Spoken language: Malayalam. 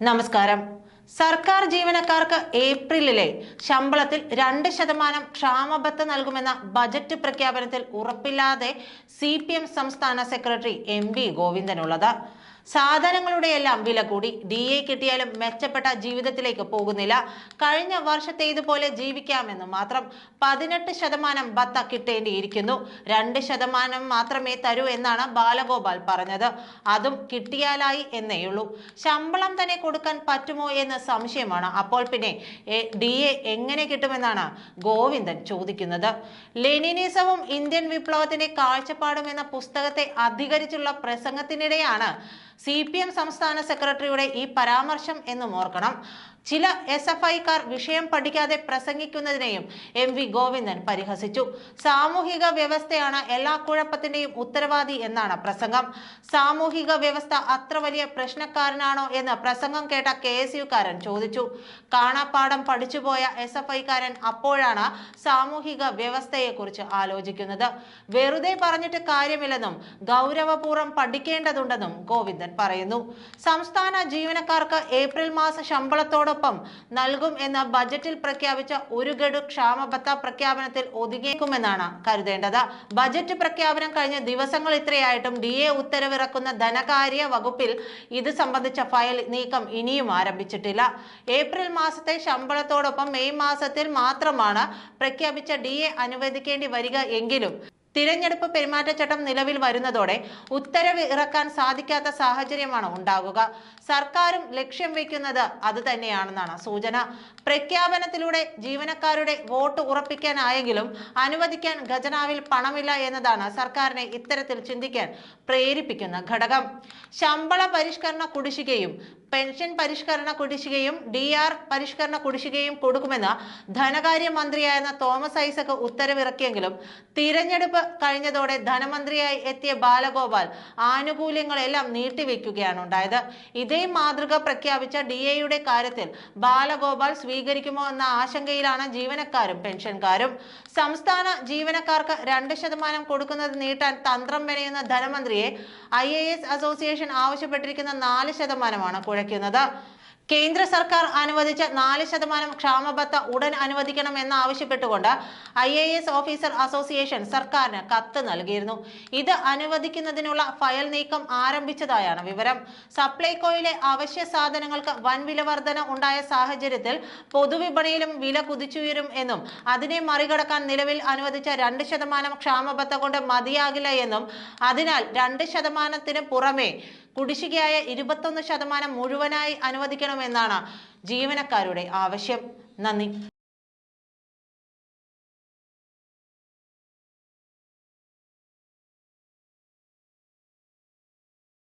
നമസ്കാരം. സർക്കാർ ജീവനക്കാർക്ക് ഏപ്രിലിലെ ശമ്പളത്തിൽ രണ്ട് ശതമാനം ക്ഷാമബത്ത് നൽകുമെന്ന ബജറ്റ് പ്രഖ്യാപനത്തിൽ ഉറപ്പില്ലാതെ സി സംസ്ഥാന സെക്രട്ടറി എം വി ഗോവിന്ദനുള്ളത്. സാധനങ്ങളുടെ എല്ലാം വില കൂടി. ഡി എ കിട്ടിയാലും മെച്ചപ്പെട്ട ജീവിതത്തിലേക്ക് പോകുന്നില്ല. കഴിഞ്ഞ വർഷത്തേതുപോലെ ജീവിക്കാമെന്ന് മാത്രം പതിനെട്ട് ശതമാനം ബത്ത കിട്ടേണ്ടിയിരിക്കുന്നു. രണ്ട് ശതമാനം മാത്രമേ തരൂ എന്നാണ് ബാലഗോപാൽ പറഞ്ഞത്. അതും കിട്ടിയാലായി എന്നേയുള്ളൂ ശമ്പളം തന്നെ കൊടുക്കാൻ പറ്റുമോ എന്ന് സംശയമാണ്. അപ്പോൾ പിന്നെ ഡി എ എങ്ങനെ കിട്ടുമെന്നാണ് ഗോവിന്ദൻ ചോദിക്കുന്നത്. ലെനിനിസവും ഇന്ത്യൻ വിപ്ലവത്തിന്റെ കാഴ്ചപ്പാടും എന്ന പുസ്തകത്തെ അധികരിച്ചുള്ള പ്രസംഗത്തിനിടെയാണ് സി സംസ്ഥാന സെക്രട്ടറിയുടെ ഈ പരാമർശം എന്നും ഓർക്കണം. ചില എസ് എഫ് ഐക്കാർ വിഷയം പഠിക്കാതെ പ്രസംഗിക്കുന്നതിനെയും എം വി ഗോവിന്ദൻ പരിഹസിച്ചു. സാമൂഹിക വ്യവസ്ഥയാണ് എല്ലാ കുഴപ്പത്തിന്റെയും ഉത്തരവാദി എന്നാണ് പ്രസംഗം. സാമൂഹിക വ്യവസ്ഥ അത്ര വലിയ പ്രശ്നക്കാരനാണോ എന്ന് പ്രസംഗം കേട്ട കെ എസ് യുക്കാരൻ ചോദിച്ചു. കാണാപ്പാടം പഠിച്ചുപോയ എസ് എഫ് ഐക്കാരൻ അപ്പോഴാണ് സാമൂഹിക വ്യവസ്ഥയെക്കുറിച്ച് ആലോചിക്കുന്നത്. വെറുതെ പറഞ്ഞിട്ട് കാര്യമില്ലെന്നും ഗൗരവപൂർവം പഠിക്കേണ്ടതുണ്ടെന്നും ഗോവിന്ദൻ പറയുന്നു. സംസ്ഥാന ജീവനക്കാർക്ക് ഏപ്രിൽ മാസ ശമ്പളത്തോടൊപ്പം നൽകും എന്ന ബജറ്റിൽ പ്രഖ്യാപിച്ച ഒരു ഗഡു ക്ഷാമബത്ത പ്രഖ്യാപനത്തിൽ ഒതുങ്ങിയേക്കുമെന്നാണ് കരുതേണ്ടത്. ബജറ്റ് പ്രഖ്യാപനം കഴിഞ്ഞ ദിവസങ്ങൾ ഇത്രയായിട്ടും ഡി എ ഉത്തരവിറക്കുന്ന ധനകാര്യ വകുപ്പിൽ ഇത് സംബന്ധിച്ച ഫയൽ നീക്കം ഇനിയും ആരംഭിച്ചിട്ടില്ല. ഏപ്രിൽ മാസത്തെ ശമ്പളത്തോടൊപ്പം മെയ് മാസത്തിൽ മാത്രമാണ് പ്രഖ്യാപിച്ച ഡി എ അനുവദിക്കേണ്ടി വരിക എങ്കിലും തിരഞ്ഞെടുപ്പ് പെരുമാറ്റച്ചട്ടം നിലവിൽ വരുന്നതോടെ ഉത്തരവ് ഇറക്കാൻ സാധിക്കാത്ത സാഹചര്യമാണ് ഉണ്ടാകുക സർക്കാരും ലക്ഷ്യം വെക്കുന്നത് അത് തന്നെയാണെന്നാണ് സൂചന. പ്രഖ്യാപനത്തിലൂടെ ജീവനക്കാരുടെ വോട്ട് ഉറപ്പിക്കാനായെങ്കിലും അനുവദിക്കാൻ ഖജനാവിൽ പണമില്ല എന്നതാണ് സർക്കാരിനെ ഇത്തരത്തിൽ ചിന്തിക്കാൻ പ്രേരിപ്പിക്കുന്ന ഘടകം. ശമ്പള പരിഷ്കരണ കുടിശ്ശികയും പെൻഷൻ പരിഷ്കരണ കുടിശ്ശികയും ഡി ആർ പരിഷ്കരണ കുടിശ്ശികയും കൊടുക്കുമെന്ന് ധനകാര്യ മന്ത്രിയായിരുന്ന തോമസ് ഐസക് ഉത്തരവിറക്കിയെങ്കിലും തിരഞ്ഞെടുപ്പ് കഴിഞ്ഞതോടെ ധനമന്ത്രിയായി എത്തിയ ബാലഗോപാൽ ആനുകൂല്യങ്ങളെല്ലാം നീട്ടിവെക്കുകയാണ് ഉണ്ടായത്. ഇതേ മാതൃക പ്രഖ്യാപിച്ച ഡി എയുടെ കാര്യത്തിൽ ബാലഗോപാൽ സ്വീകരിക്കുമോ എന്ന ആശങ്കയിലാണ് ജീവനക്കാരും പെൻഷൻകാരും. സംസ്ഥാന ജീവനക്കാർക്ക് രണ്ട് ശതമാനം കൊടുക്കുന്നത് നീട്ടാൻ തന്ത്രം മെനയുന്ന ധനമന്ത്രിയെ ഐ അസോസിയേഷൻ ആവശ്യപ്പെട്ടിരിക്കുന്ന നാല് ശതമാനമാണ് കുഴയ്ക്കുന്നത്. കേന്ദ്ര സർക്കാർ അനുവദിച്ച നാല് ശതമാനം ക്ഷാമബത്ത ഉടൻ അനുവദിക്കണം എന്നാവശ്യപ്പെട്ടുകൊണ്ട് I A S officer association സർക്കാരിന് കത്ത് നൽകിയിരുന്നു. ഇത് അനുവദിക്കുന്നതിനുള്ള ഫയൽ നീക്കം ആരംഭിച്ചതായാണ് വിവരം. സപ്ലൈകോയിലെ അവശ്യ സാധനങ്ങൾക്ക് വൻ വില വർധന ഉണ്ടായ സാഹചര്യത്തിൽ പൊതുവിപണിയിലും വില കുതിച്ചുയരും എന്നും അതിനെ മറികടക്കാൻ നിലവിൽ അനുവദിച്ച രണ്ട് ശതമാനം ക്ഷാമബത്ത കൊണ്ട് മതിയാകില്ല എന്നും അതിനാൽ രണ്ട് ശതമാനത്തിന് പുറമെ കുടിശ്ശികയായ ഇരുപത്തൊന്ന് ശതമാനം മുഴുവനായി അനുവദിക്കണമെന്നാണ് ജീവനക്കാരുടെ ആവശ്യം. നന്ദി.